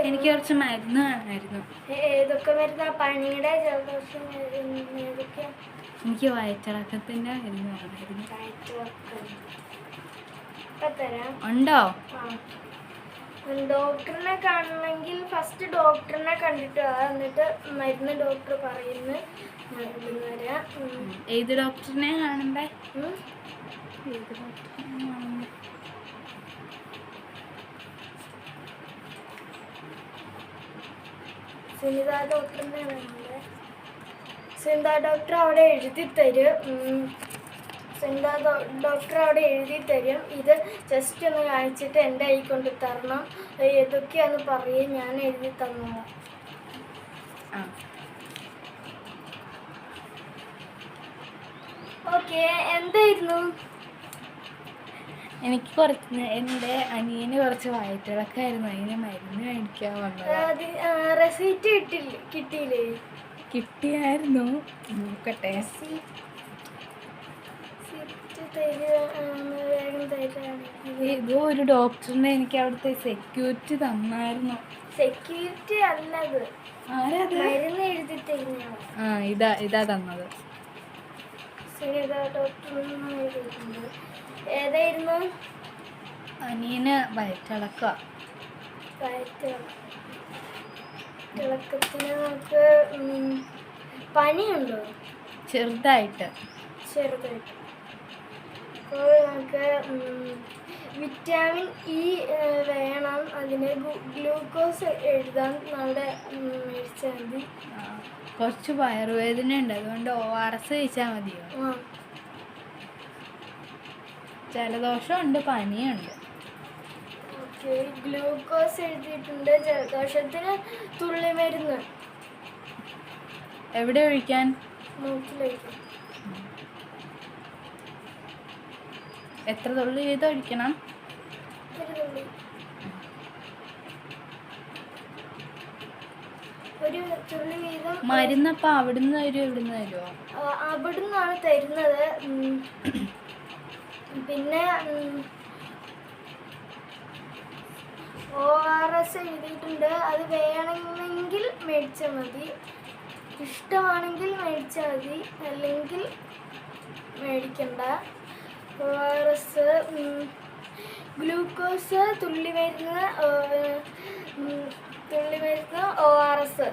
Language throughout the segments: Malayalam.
എനിക്ക് കുറച്ച് മരുന്ന് വേണമായിരുന്നു. ഏതൊക്കെ മരുന്നാ? പനിയുടെ ജലദോഷം ഏതൊക്കെയാ എനിക്ക് വയറ്റിളക്കത്തിന്റെ മരുന്ന് വേണമായിരുന്നു. ഉണ്ടോ. ഡോക്ടറിനെ കാണണമെങ്കിൽ ഫസ്റ്റ് ഡോക്ടറിനെ കണ്ടിട്ട് എന്നിട്ട് മരുന്ന് ഡോക്ടർ പറയുന്നു മരുന്ന് തരാം. ഏത് ഡോക്ടറിനെ കാണണ്ടേ ഏത് ഡോക്ടറിനെ കാണണ്ടേ സുനിത ഡോക്ടറിനെ നമ്മുടെ സുനിത ഡോക്ടർ അവിടെ എഴുതി തരും. സുനിത ഡോക്ടർ അവിടെ എഴുതി തരും. ഇത് ജസ്റ്റ് ഒന്ന് കാണിച്ചിട്ട് എന്റെ കൈ കൊണ്ട് തരണം. ഏതൊക്കെയാന്ന് പറയും ഞാൻ എഴുതി തന്നു? ഓക്കെ എന്തായിരുന്നു? എനിക്ക് കുറച്ച് എന്റെ അനിയന് കുറച്ച് വയറ്റിളക്കായിരുന്നു അതിന് മരുന്ന് മേടിക്കാൻ വന്നത്. റെസീറ്റ് കിട്ടില്ല കിട്ടിയില്ലേ? കിട്ടിയായിരുന്നു. നോക്കട്ടെ. ഏതോ ഒരു ഡോക്ടറിനെ എനിക്ക് അവിടുത്തെ സെക്യൂരിറ്റി തന്നായിരുന്നു. സെക്യൂരിറ്റി അല്ലത് ആരത് മരുന്ന് എഴുതി ആ ഇതാ ഇതാ തന്നത്. ഡോക്ടർ ഏതായിരുന്നു? അനിയന് വയറ്റിളക്കുക നമുക്ക് പനിയുണ്ടോ? ചെറുതായിട്ട്. ചെറുതായിട്ട്. അപ്പോൾ നമുക്ക് വിറ്റാമിൻ ഇ വേണം. അതിന് ഗ്ലൂക്കോസ് എഴുതാൻ നമ്മുടെ മേടിച്ചാൽ മതി. കുറച്ച് വയറുവേദന ഉണ്ട് അതുകൊണ്ട് ഒ ആർ എസ് കഴിച്ചാൽ മതിയോ? ആ. ജലദോഷമുണ്ട് പനിയുണ്ട്. ഗ്ലൂക്കോസ് എഴുതിയിട്ടുണ്ട്. ജലദോഷത്തിന് തുള്ളി മരുന്ന്. എവിടെ ഒഴിക്കാൻ? എത്ര തുള്ളി വീതം ഒഴിക്കണം? മരുന്നപ്പം അവിടുന്ന് തരുമോ ഇവിടുന്ന് തരുമോ അവിടുന്നാണ് തരുന്നത്. പിന്നെ ഒ ആർ എസ് എഴുതിയിട്ടുണ്ട്. അത് വേണമെങ്കിൽ മേടിച്ചാൽ മതി. ഇഷ്ടമാണെങ്കിൽ മേടിച്ചാൽ മതി. അല്ലെങ്കിൽ മേടിക്കണ്ട. ഒ ആർ എസ് ഗ്ലൂക്കോസ് തുള്ളി മരുന്ന് തുള്ളി മരുന്ന് ഒ ആർ എസ്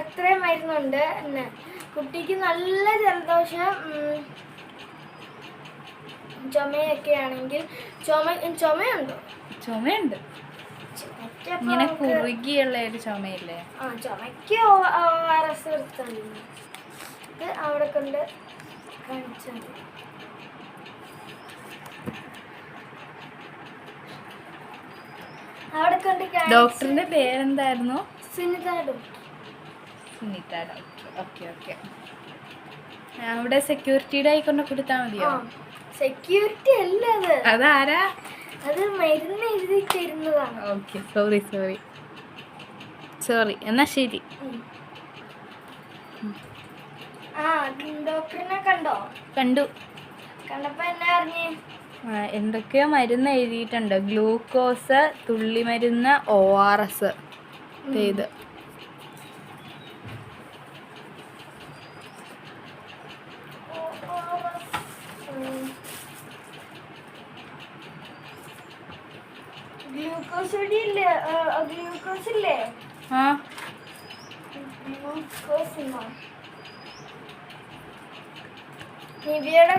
അത്രയും മരുന്നുണ്ട്. എന്നെ കുട്ടിക്ക് നല്ല ജലദോഷം ചുമയൊക്കെ ആണെങ്കിൽ ചുമ ചുമയുണ്ടോ? ചുമയുണ്ട്. ഇങ്ങനെ കുറുകിയുള്ള ഒരു ചുമയില്ലേ? ആ ചുമയ്ക്ക് ആർ എസ് എടുത്താൽ അവിടെ കൊണ്ട് കാണിച്ചാൽ മതി. അവിടെ കൊണ്ട് ഡോക്ടറിന്റെ പേരെന്തായിരുന്നു? Sunitha doctor. Sunitha doctor. Okay okay. അവിടെ സെക്യൂരിറ്റിയുടെ ആയിക്കൊണ്ട് കൊണ്ട് കൊടുത്താൽ മതിയോ? സെക്യൂരിറ്റി അല്ല അത്. അതാരാ? അത് മരുന്ന് എഴുതി തരുന്നതാണ്. ഓക്കെ സോറി സോറി സോറി എന്നാ ശരി. ആ ഡോക്ടറിനെ കണ്ടോ? കണ്ടു. കണ്ടപ്പോ എന്നാ അറിഞ്ഞേ എന്തൊക്കെയോ മരുന്ന് എഴുതിയിട്ടുണ്ട്. ഗ്ലൂക്കോസ് തുള്ളിമരുന്ന് ഒ ആർ എസ് ഇത്. ഇല്ലേ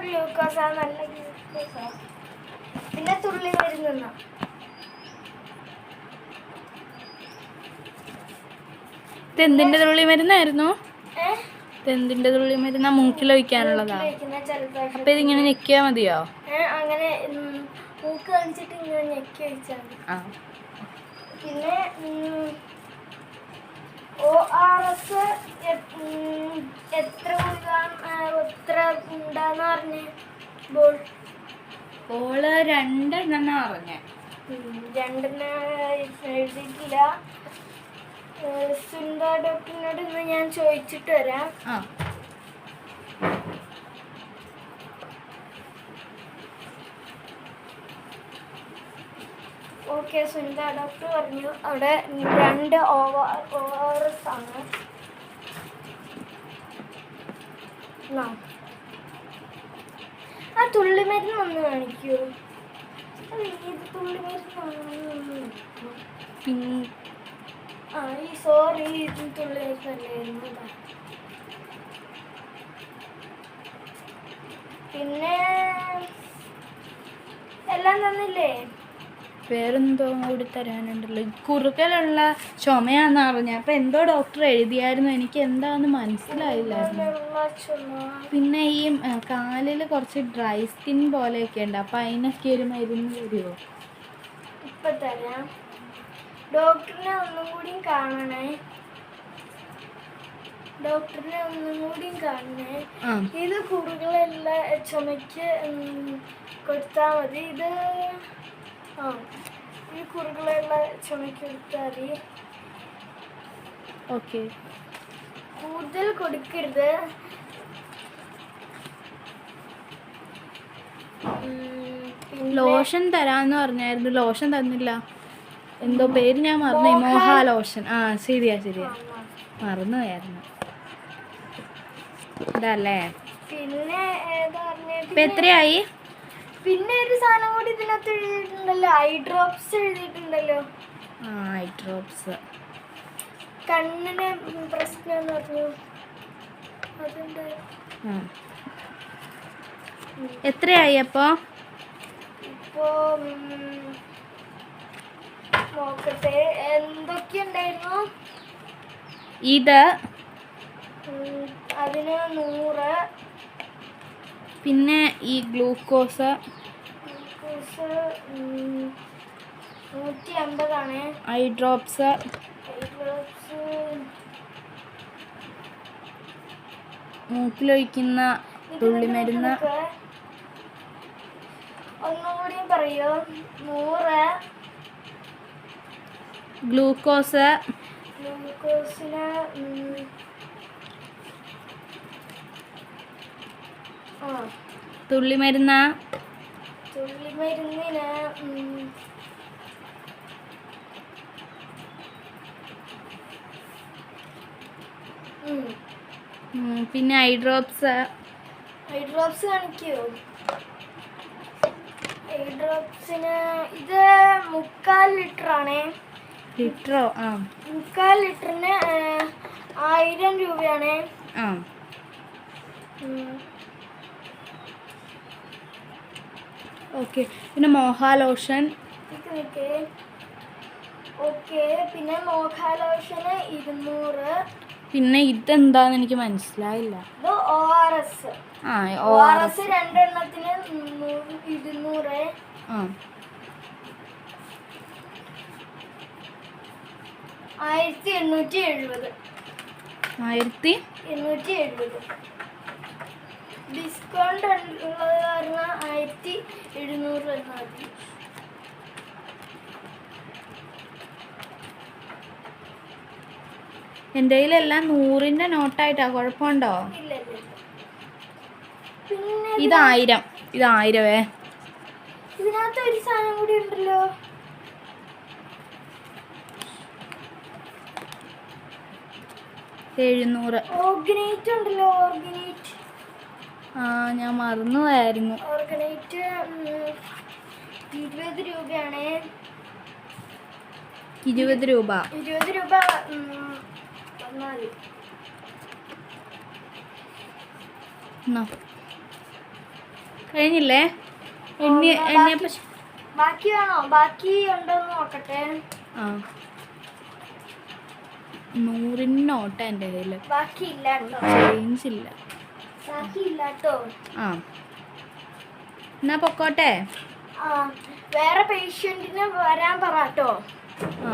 ഗ്ലൂക്കോസ് ആ നല്ല ഗ്ലൂക്കോസാ. പിന്നെ തുള്ളി മരുന്നാ തെന്തിന്റെ തുള്ളി മരുന്നായിരുന്നു? തെന്തിന്റെ തുള്ളി മരുന്ന? മൂക്കിൽ ഒഴിക്കാനുള്ളതാ. അപ്പൊ ഇതിങ്ങനെ ഞെക്കിയാ മതിയോ? അങ്ങനെ ഉം, മൂക്ക് കാണിച്ചിട്ട് ഇങ്ങനെ ഞെക്കി വെച്ചാൽ പിന്നെ ഒ ആർ എസ് എത്ര എത്ര ഉണ്ടാന്ന് പറഞ്ഞേ ബോൾ. ബോൾ രണ്ടെണ്ണം പറഞ്ഞേ. രണ്ടെണ്ണിട്ടില്ല രണ്ടെണ്ണ എഴുതിയിട്ടില്ല. ഏ, ഡോക്ടറിനോട് ഇന്ന് ഞാൻ ചോദിച്ചിട്ട് വരാം. ഓക്കെ സുനിത ഡോക്ടർ പറഞ്ഞു. അവിടെ രണ്ട് ഓവർ ഓവറസ് ആണ്. ആ. തുള്ളിമരുന്ന് ഒന്ന് കാണിക്കൂ. പിന്നെ എല്ലാം തന്നില്ലേ? വേറെന്തോ കൂടി തരാനുണ്ടല്ലോ. കുറുക്കലുള്ള ചുമയാന്ന് അറിഞ്ഞ. അപ്പൊ എന്തോ ഡോക്ടർ എഴുതിയായിരുന്നു. എനിക്ക് എന്താന്ന് മനസ്സിലായില്ല. പിന്നെ ഈ കാലിൽ കുറച്ച് ഡ്രൈ സ്കിൻ പോലെയൊക്കെ ഉണ്ട്. അപ്പൊ അതിനൊക്കെ ഒരു മരുന്ന് തരുമോ ഇപ്പൊ തരാം. ഡോക്ടറിനെ ഒന്നും കൂടി കാണണേ. ഡോക്ടറിനെ ഒന്നും കൂടി കാണണേ. ഇത് കുറുകളെല്ലാം ചുമയ്ക്ക് കൊടുത്താൽ മതി. ഇത് ആ ഈ കുറുകളെല്ലാം ചുമയ്ക്ക് കൊടുത്താൽ ഓക്കെ. കൂടുതൽ കൊടുക്കരുത്. ലോഷൻ തരാന്ന് പറഞ്ഞായിരുന്നു. ലോഷൻ തന്നില്ല. എന്തോ പേര് ഞാൻ മറന്നു. മോഹ ലോഷൻ. ആ ശരിയാ ശരിയാ. മറന്നു പോയായിരുന്നു. ഇതല്ലേ? പിന്നെ ഇപ്പൊ എത്രയായി? പിന്നെ ഒരു സാധനം കൂടി ഇതിനകത്ത് എഴുതിയിട്ടുണ്ടല്ലോ. Eye drops എഴുതിയിട്ടുണ്ടല്ലോ. ആ ഐ ഡ്രോപ്സ് കണ്ണിന് പ്രശ്നം എന്ന് പറഞ്ഞു അതുണ്ട് എത്രയായി അപ്പോ? ഇപ്പോ നോക്കട്ടെ. എന്തൊക്കെയുണ്ടായിരുന്നു? ഇത് അതിന് നൂറ്. പിന്നെ ഈ ഗ്ലൂക്കോസ്. Eye drops. മൂക്കിലൊഴിക്കുന്ന തുള്ളിമരുന്ന് ഒന്നുകൂടി പറയൂ? നൂറ്. ഗ്ലൂക്കോസ്. ഗ്ലൂക്കോസിന് ഉം, മരുന്ന ഉം, പിന്നെ ഐ ഡ്രോപ്സ് ഐ ഡ്രോപ്സ് കാണിക്കൂ? ഐ ഡ്രോപ്സിന് ഇത് മുക്കാൽ ലിറ്റർ ആണേ ലിറ്ററോ? ആ. മുക്കാൽ ലിറ്ററിന് ആയിരം രൂപയാണ്. ആ. ഓക്കെ പിന്നെ മോഹ ലോഷൻ ഓക്കെ പിന്നെ മോഖാലോഷന് ഇരുന്നൂറ്. പിന്നെ ഇതെന്താന്ന് എനിക്ക് മനസ്സിലായില്ല. ഇത് ഒ ആ ഒ ഓ ആർ എസ് രണ്ടെണ്ണത്തിന് ഇരുന്നൂറ്. ആ. ആയിരത്തി എണ്ണൂറ്റി എഴുപത്. ആയിരത്തി എണ്ണൂറ്റി എഴുപത്. ഡിസ്കൗണ്ട് ഉള്ളത് കാരണം ആയിരത്തി എഴുന്നൂറ് എന്നാൽ മതി. എന്റെ കയ്യിലെല്ലാം നൂറിന്റെ നോട്ടായിട്ടാ കുഴപ്പമുണ്ടോ? ഇത് ആയിരം ഇത് ആയിരവേ ഇതിനകത്ത് ഒരു സാധനം കൂടി ഉണ്ടല്ലോ. എഴുന്നൂറ്. ഓർഗനൈറ്റ് ഉണ്ടല്ലോ ഓർഗനൈറ്റ്. ഞാൻ മറന്നുപോയായിരുന്നു ഓർഗനൈറ്റ് ഇരുപത് രൂപയാണ്. ഇരുപത് രൂപ. ഇരുപത് രൂപ. കഴിഞ്ഞില്ലേ? എണ്ണ എണ്ണ ബാക്കി വേണോ? ബാക്കി ഉണ്ടോന്ന് നോക്കട്ടെ. ആ. നൂറിന് നോട്ട എന്റെ കയ്യിൽ ബാക്കി ഇല്ല കേട്ടോ. ചേഞ്ച് ഇല്ല. ആ. എന്നാ പൊക്കോട്ടെ? വേറെ പേഷ്യന്റിന് വരാൻ പറട്ടോ കേട്ടോ ആ.